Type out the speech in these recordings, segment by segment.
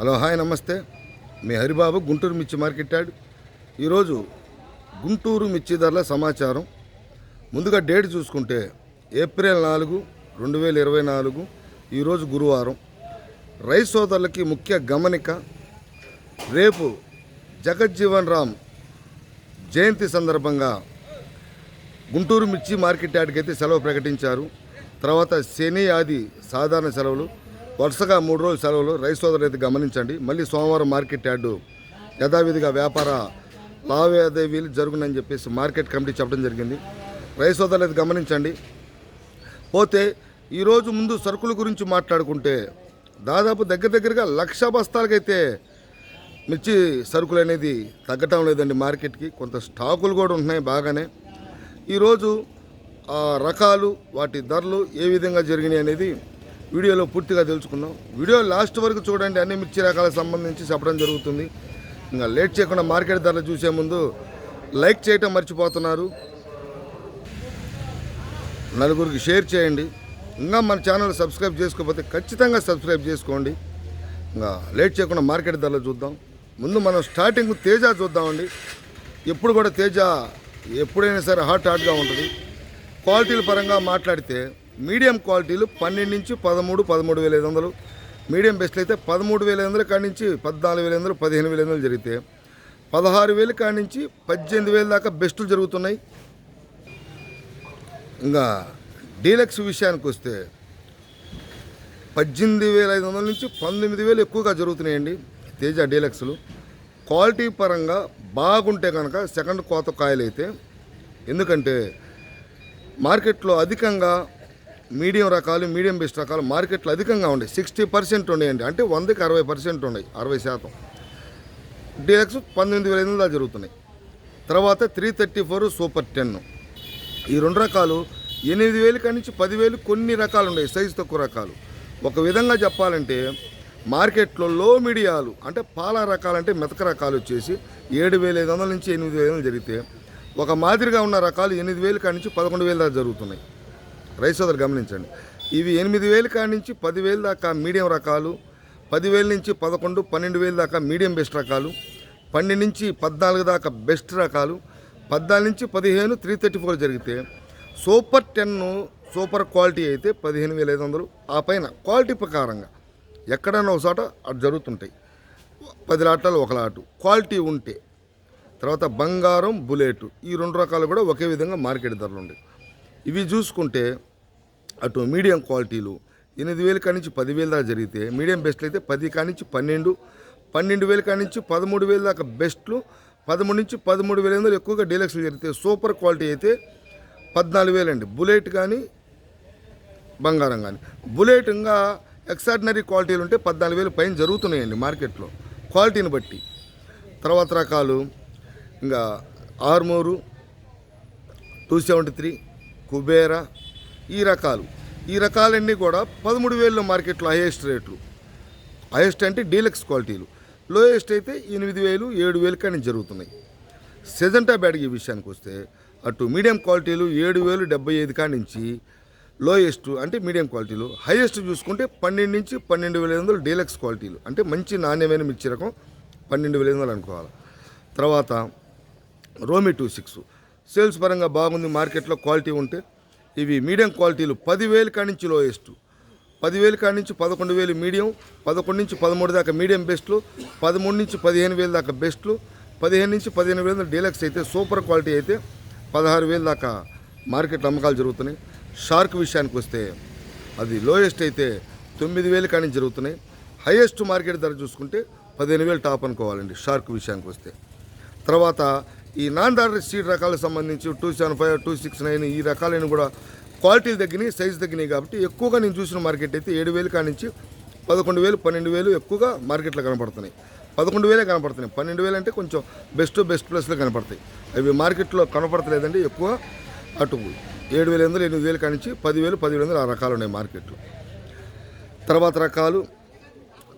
Hello hi నమస్తే. మీ హరిబాబు గుంటూరు మిర్చి market yard ఈరోజు గుంటూరు మిర్చి ధరల సమాచారం. ముందుగా డేట్ చూసుకుంటే ఏప్రిల్ నాలుగు రెండు వేల ఇరవై నాలుగు ఈరోజు గురువారం. రైస్ సోదరులకి ముఖ్య గమనిక రేపు జగజ్జీవన్ రామ్ జయంతి సందర్భంగా గుంటూరు మిర్చి మార్కెట్ యార్డ్కి అయితే సెలవు ప్రకటించారు. తర్వాత శని ఆది సాధారణ సెలవులు. వరుసగా మూడు రోజుల సెలవులు. రైస్ సోదరులు అయితే గమనించండి. మళ్ళీ సోమవారం మార్కెట్ యార్డు. యథావిధిగా వ్యాపార లావాదేవీలు జరుగునని చెప్పేసి మార్కెట్ కమిటీ చెప్పడం జరిగింది. రైస్ సోదరులు అయితే గమనించండి. పోతే ఈరోజు ముందు సరుకుల గురించి మాట్లాడుకుంటే దాదాపు దగ్గర దగ్గరగా లక్ష బస్తాలకైతే మిర్చి సరుకులు అనేది తగ్గటం లేదండి మార్కెట్కి. కొంత స్టాకులు కూడా ఉంటున్నాయి బాగానే. ఈరోజు ఆ రకాలు వాటి ధరలు ఏ విధంగా జరిగినాయి అనేది వీడియోలో పూర్తిగా తెలుసుకుందాం. వీడియో లాస్ట్ వరకు చూడండి అన్ని మిర్చి రకాలకు సంబంధించి చెప్పడం జరుగుతుంది. ఇంకా లేట్ చేయకుండా మార్కెట్ ధరలు చూసే ముందు లైక్ చేయటం మర్చిపోతున్నారు. నలుగురికి షేర్ చేయండి. ఇంకా మన ఛానల్ సబ్స్క్రైబ్ చేసుకోకపోతే ఖచ్చితంగా సబ్స్క్రైబ్ చేసుకోండి. ఇంకా లేట్ చేయకుండా మార్కెట్ ధరలు చూద్దాం. ముందు మనం స్టార్టింగ్ తేజ చూద్దామండి. ఎప్పుడు కూడా తేజ ఎప్పుడైనా సరే హాట్ హాట్గా ఉంటుంది. క్వాలిటీల పరంగా మాట్లాడితే మీడియం క్వాలిటీలు పన్నెండు నుంచి పదమూడు పదమూడు వేల ఐదు వందలు. మీడియం బెస్ట్లు అయితే పదమూడు వేల ఐదు వందల కాడి నుంచి పద్నాలుగు వేల ఐదు వందలు పదిహేను వేల ఐదు వందలు జరిగితే. పదహారు వేల కాడి నుంచి పద్దెనిమిది వేల దాకా బెస్టులు జరుగుతున్నాయి. ఇంకా డీలక్స్ విషయానికి వస్తే పద్దెనిమిది వేల ఐదు వందల నుంచి పంతొమ్మిది వేలు ఎక్కువగా జరుగుతున్నాయండి తేజ డీలక్స్లు. క్వాలిటీ పరంగా బాగుంటే కనుక సెకండ్ కోత కాయలు అయితే ఎందుకంటే మార్కెట్లో అధికంగా మీడియం రకాలు మీడియం బెస్ట్ రకాలు మార్కెట్లో అధికంగా ఉన్నాయి సిక్స్టీ పర్సెంట్ ఉన్నాయండి అంటే వందకి అరవై పర్సెంట్ ఉన్నాయి అరవై శాతం. డీలక్స్ పంతొమ్మిది వేల ఐదు వందలు జరుగుతున్నాయి. తర్వాత three thirty four super ten. ఈ రెండు రకాలు ఎనిమిది వేలు కాడి నుంచి పదివేలు కొన్ని రకాలు ఉన్నాయి సైజు తక్కువ రకాలు. ఒక విధంగా చెప్పాలంటే మార్కెట్లో లో మీడియాలు అంటే పాల రకాలంటే మెతక రకాలు వచ్చేసి ఏడు వేల ఐదు వందల నుంచి ఎనిమిది వేల జరిగితే ఒక మాదిరిగా ఉన్న రకాలు ఎనిమిది వేలు కాడి నుంచి పదకొండు వేల దాకా జరుగుతున్నాయి. రైస్ సోదరు గమనించండి. ఇవి ఎనిమిది వేలు కాడి నుంచి పదివేలు దాకా మీడియం రకాలు పదివేల నుంచి పదకొండు పన్నెండు వేలు దాకా మీడియం బెస్ట్ రకాలు పన్నెండు నుంచి పద్నాలుగు దాకా బెస్ట్ రకాలు పద్నాలుగు నుంచి పదిహేను త్రీ థర్టీ ఫోర్ జరిగితే సూపర్ టెన్ సూపర్ క్వాలిటీ అయితే పదిహేను వేల ఐదు వందలు. ఆ పైన క్వాలిటీ ప్రకారంగా ఎక్కడైనా ఒక చోట అటు జరుగుతుంటాయి. పది లాటాలు ఒక లాటు. క్వాలిటీ ఉంటే తర్వాత బంగారం బుల్లెట్ ఈ రెండు రకాలు కూడా ఒకే విధంగా మార్కెట్ ధరలు ఉండేవి. ఇవి చూసుకుంటే అటు మీడియం క్వాలిటీలు ఎనిమిది వేల కాడి నుంచి పదివేల దాకా జరిగితే మీడియం బెస్ట్లు అయితే పది కాడి నుంచి పన్నెండు పన్నెండు వేల కాడి నుంచి పదమూడు వేల దాకా బెస్ట్లు పదమూడు నుంచి పదమూడు వేల ఎనిమిది ఎక్కువగా డీలక్స్లు జరిగితే సూపర్ క్వాలిటీ అయితే పద్నాలుగు వేలండి. బుల్లెట్ కానీ బంగారం కానీ. బుల్లెట్ ఇంకా ఎక్స్ట్రాడినరీ క్వాలిటీలు ఉంటే పద్నాలుగు వేలు పైన జరుగుతున్నాయండి మార్కెట్లో. క్వాలిటీని బట్టి. తర్వాత రకాలు ఇంకా Armoor two seventy three Kubera ఈ రకాలు. ఈ రకాలన్నీ కూడా పదమూడు వేల మార్కెట్లో హైయెస్ట్ రేట్లు. హైయెస్ట్ అంటే డీలక్స్ క్వాలిటీలు. లోయెస్ట్ అయితే ఎనిమిది వేలు ఏడు వేలు కానీ జరుగుతున్నాయి. సెజంటా బ్యాడ్ విషయానికి వస్తే అటు మీడియం క్వాలిటీలు ఏడు వేలు డెబ్బై ఐదు కాడి నుంచి లోయెస్ట్ అంటే మీడియం క్వాలిటీలు. హైయెస్ట్ చూసుకుంటే పన్నెండు నుంచి పన్నెండు వేల ఐదు వందలు డీలక్స్ క్వాలిటీలు. అంటే మంచి నాణ్యమైన మిర్చి రకం పన్నెండు వేల ఐదు వందలు అనుకోవాలి. తర్వాత రోమి టూ సిక్స్ సేల్స్ పరంగా బాగుంది మార్కెట్లో క్వాలిటీ ఉంటే ఇవి మీడియం క్వాలిటీలు పదివేలు కాడి నుంచి లోయెస్ట్. పదివేలు కాడి నుంచి పదకొండు వేలు మీడియం పదకొండు నుంచి పదమూడు దాకా మీడియం బెస్ట్లు పదమూడు నుంచి పదిహేను వేలు దాకా బెస్ట్లు పదిహేను నుంచి పదిహేను వేల డీలక్స్ అయితే సూపర్ క్వాలిటీ అయితే పదహారు వేలు దాకా మార్కెట్లో అమ్మకాలు జరుగుతున్నాయి. షార్క్ విషయానికి వస్తే అది లోయెస్ట్ అయితే తొమ్మిది వేలు కాడి నుంచి జరుగుతున్నాయి. హైయెస్ట్ మార్కెట్ ధర చూసుకుంటే పదిహేను వేలు టాప్ అనుకోవాలండి షార్క్ విషయానికి వస్తే. తర్వాత ఈ నాన్ డాలర్ సీడ్ రకాలకు సంబంధించి two seven five two six nine ఈ రకాలైన కూడా క్వాలిటీలు తగ్గినాయి సైజు తగ్గినాయి కాబట్టి ఎక్కువగా నేను చూసిన మార్కెట్ అయితే ఏడు వేలు కానించి పదకొండు వేలు పన్నెండు వేలు ఎక్కువగా మార్కెట్లో కనపడుతున్నాయి. పదకొండు వేలే కనపడుతున్నాయి. పన్నెండు వేలు అంటే కొంచెం బెస్ట్ బెస్ట్ ప్లస్లో కనపడతాయి. అవి మార్కెట్లో కనపడతలేదండి ఎక్కువ అటు ఏడు వేల ఎనిమిది ఎనిమిది వేలు కానించి పదివేలు పదివేలు వందలు ఆ రకాలు ఉన్నాయి మార్కెట్లో. తర్వాత రకాలు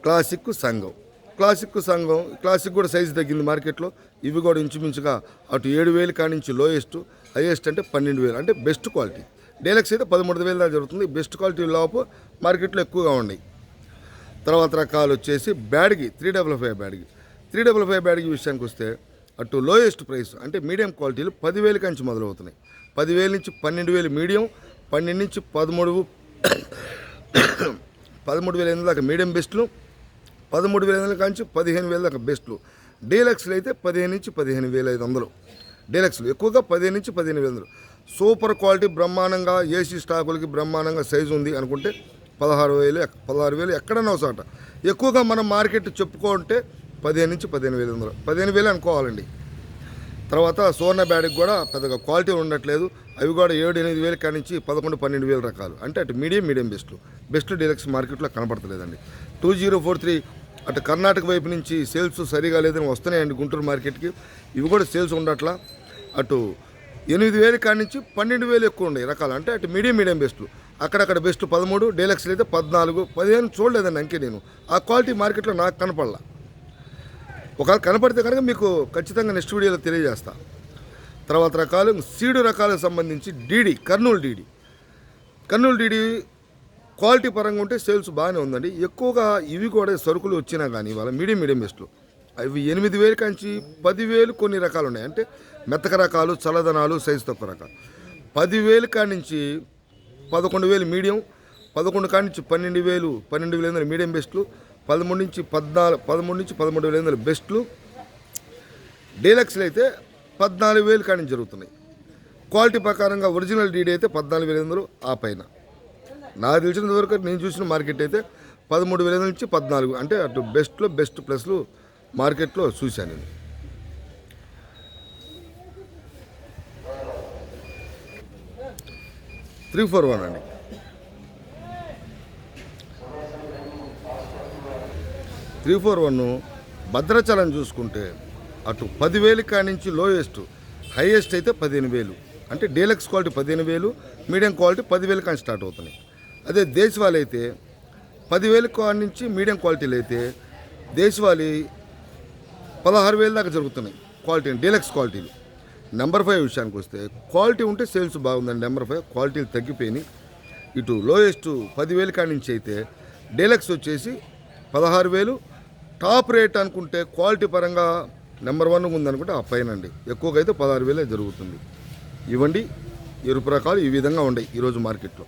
క్లాసిక్ సంఘం. క్లాసిక్ సంఘం క్లాసిక్ కూడా సైజు తగ్గింది మార్కెట్లో. ఇవి కూడా ఇంచుమించుగా అటు ఏడు వేలు కానించి లోయెస్ట్ హైయెస్ట్ అంటే పన్నెండు వేలు. అంటే బెస్ట్ క్వాలిటీ. డీలక్స్ అయితే పదమూడు వేల దాకా జరుగుతుంది. బెస్ట్ క్వాలిటీ లోపు మార్కెట్లో ఎక్కువగా ఉన్నాయి. తర్వాత రకాలు వచ్చేసి Byadgi three double five Byadgi three double five Byadgi విషయానికి వస్తే అటు లోయెస్ట్ ప్రైస్ అంటే మీడియం క్వాలిటీలు పదివేల కంచి మొదలవుతున్నాయి. పదివేల నుంచి పన్నెండు వేలు మీడియం పన్నెండు నుంచి పదమూడు పదమూడు వేల ఎనిమిది దాకా మీడియం బెస్ట్లు. పదమూడు వేల ఐదు కాంచి పదిహేను వేల దాకా బెస్ట్లు. డీలక్స్లు అయితే పదిహేను నుంచి పదిహేను వేల ఐదు వందలు. డీలక్స్లు ఎక్కువగా పదిహేను నుంచి పదిహేను వేల వందలు. సూపర్ క్వాలిటీ బ్రహ్మాండంగా ఏసీ స్టాకులకి బ్రహ్మాండంగా సైజు ఉంది అనుకుంటే పదహారు వేలు పదహారు వేలు ఎక్కడన్నా ఒకసాట ఎక్కువగా మనం మార్కెట్ చెప్పుకుంటే పదిహేను నుంచి పదిహేను వేల వందలు. పదిహేను వేలు అనుకోవాలండి. తర్వాత సువర్ణ బ్యాడ్కి కూడా పెద్దగా క్వాలిటీ ఉండట్లేదు. అవి కూడా ఏడు ఎనిమిది వేలు కానించి నుంచి పదకొండు పన్నెండు వేల రకాలు. అంటే అటు medium medium best best deluxe మార్కెట్లో కనపడతలేదండి. టూ జీరో ఫోర్ త్రీ అటు కర్ణాటక వైపు నుంచి సేల్స్ సరిగా లేదని వస్తున్నాయండి గుంటూరు మార్కెట్కి. ఇవి కూడా సేల్స్ ఉండట్లా. అటు ఎనిమిది వేలు కాడి నుంచి పన్నెండు వేలు ఎక్కువ ఉన్నాయి రకాలు. అంటే అటు మీడియం మీడియం బెస్ట్లు. అక్కడక్కడ బెస్ట్ పదమూడు డీలక్స్లు అయితే పద్నాలుగు పదిహేను చూడలేదండి అంకే నేను. ఆ క్వాలిటీ మార్కెట్లో నాకు కనపడలా. ఒకవేళ కనపడితే కనుక మీకు ఖచ్చితంగా నెక్స్ట్ వీడియోలో తెలియజేస్తా. తర్వాత రకాలు సీడు రకాలకు సంబంధించి DD Kurnool DD. Kurnool DD quality పరంగా ఉంటే సేల్స్ బాగానే ఉందండి. ఎక్కువగా ఇవి కూడా సరుకులు వచ్చినా కానీ ఇవాళ మీడియం మీడియం బెస్ట్లు అవి ఎనిమిది వేలు కాంచి పదివేలు కొన్ని రకాలు ఉన్నాయి. అంటే మెత్తక రకాలు చల్లదనాలు సైజు తక్కువ రకాలు. పదివేలు కాడి నుంచి పదకొండు వేలు మీడియం పదకొండు కాడి నుంచి పన్నెండు వేలు పన్నెండు వేల ఐదు మీడియం బెస్ట్లు పదమూడు నుంచి పద్నాలుగు పదమూడు నుంచి పదమూడు వేల ఐదు బెస్ట్లు. డీలక్స్లు అయితే పద్నాలుగు వేలు కాడి నుంచి జరుగుతున్నాయి. క్వాలిటీ ప్రకారంగా ఒరిజినల్ డీడీ అయితే పద్నాలుగు వేల ఐదు ఆ పైన. నాకు తెలిసినంత వరకు నేను చూసిన మార్కెట్ అయితే పదమూడు వేల నుంచి పద్నాలుగు అంటే అటు బెస్ట్లో బెస్ట్ ప్లస్లు మార్కెట్లో చూశాను నేను. త్రీ ఫోర్ వన్ అండి. త్రీ ఫోర్ వన్ భద్రాచలం చూసుకుంటే అటు పదివేలు కానించి నుంచి లోయెస్ట్ హైయెస్ట్ అయితే పదిహేను వేలు అంటే డీలక్స్ క్వాలిటీ పదిహేను వేలు మీడియం క్వాలిటీ పదివేలు కానీ స్టార్ట్ అవుతున్నాయి. అదే దేశవాళీ అయితే పదివేల కాడి నుంచి మీడియం క్వాలిటీలు అయితే దేశవాళీ పదహారు వేల దాకా జరుగుతున్నాయి క్వాలిటీ డీలక్స్ క్వాలిటీలు. నెంబర్ ఫైవ్ విషయానికి వస్తే క్వాలిటీ ఉంటే సేల్స్ బాగుందండి నెంబర్ ఫైవ్ క్వాలిటీలు తగ్గిపోయినాయి. ఇటు లోయెస్ట్ పదివేల కాడి నుంచి అయితే డీలక్స్ వచ్చేసి పదహారు వేలు. టాప్ రేట్ అనుకుంటే క్వాలిటీ పరంగా నెంబర్ వన్ ఉందనుకుంటే ఆ పైన అండి ఎక్కువగా అయితే పదహారు వేలే జరుగుతుంది. ఇవ్వండి ఎరుపు రకాలు ఈ విధంగా ఉన్నాయి ఈరోజు మార్కెట్లో.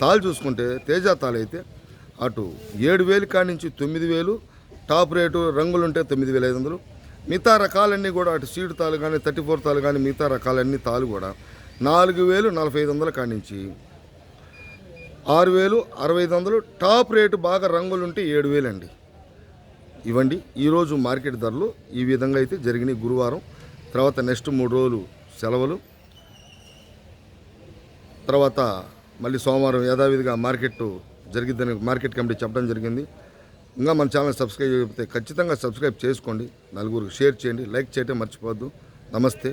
తాళ్ళు చూసుకుంటే తేజ తాళ్ళు అయితే అటు ఏడు వేలు కానించి నుంచి తొమ్మిది వేలు టాప్ రేటు రంగులు ఉంటే తొమ్మిది వేల ఐదు వందలు. మిగతా రకాలన్నీ కూడా అటు సీడ్ తాలు కానీ థర్టీ ఫోర్ తాలు కానీ మిగతా రకాలన్నీ తాలు కూడా నాలుగు వేలు నలభై ఐదు వందల కానించి నుంచి. ఆరు వేలు అరవై ఐదు వందలు టాప్ రేటు బాగా రంగులు ఉంటే ఏడు వేలండి. ఇవ్వండి ఈరోజు మార్కెట్ ధరలు ఈ విధంగా అయితే జరిగినాయి గురువారం. తర్వాత నెక్స్ట్ మూడు రోజులు సెలవులు. తర్వాత మళ్ళీ సోమవారం యథావిధిగా మార్కెట్ జరిగిద్దని మార్కెట్ కమిటీ చెప్పడం జరిగింది. ఇంకా మన ఛానల్ సబ్స్క్రైబ్ చెప్తే ఖచ్చితంగా సబ్స్క్రైబ్ చేసుకోండి. నలుగురికి షేర్ చేయండి లైక్ చేయటం మర్చిపోవద్దు. నమస్తే.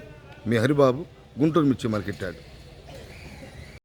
మీ హరిబాబు గుంటూరు మిర్చి మార్కెట్ యాడ్.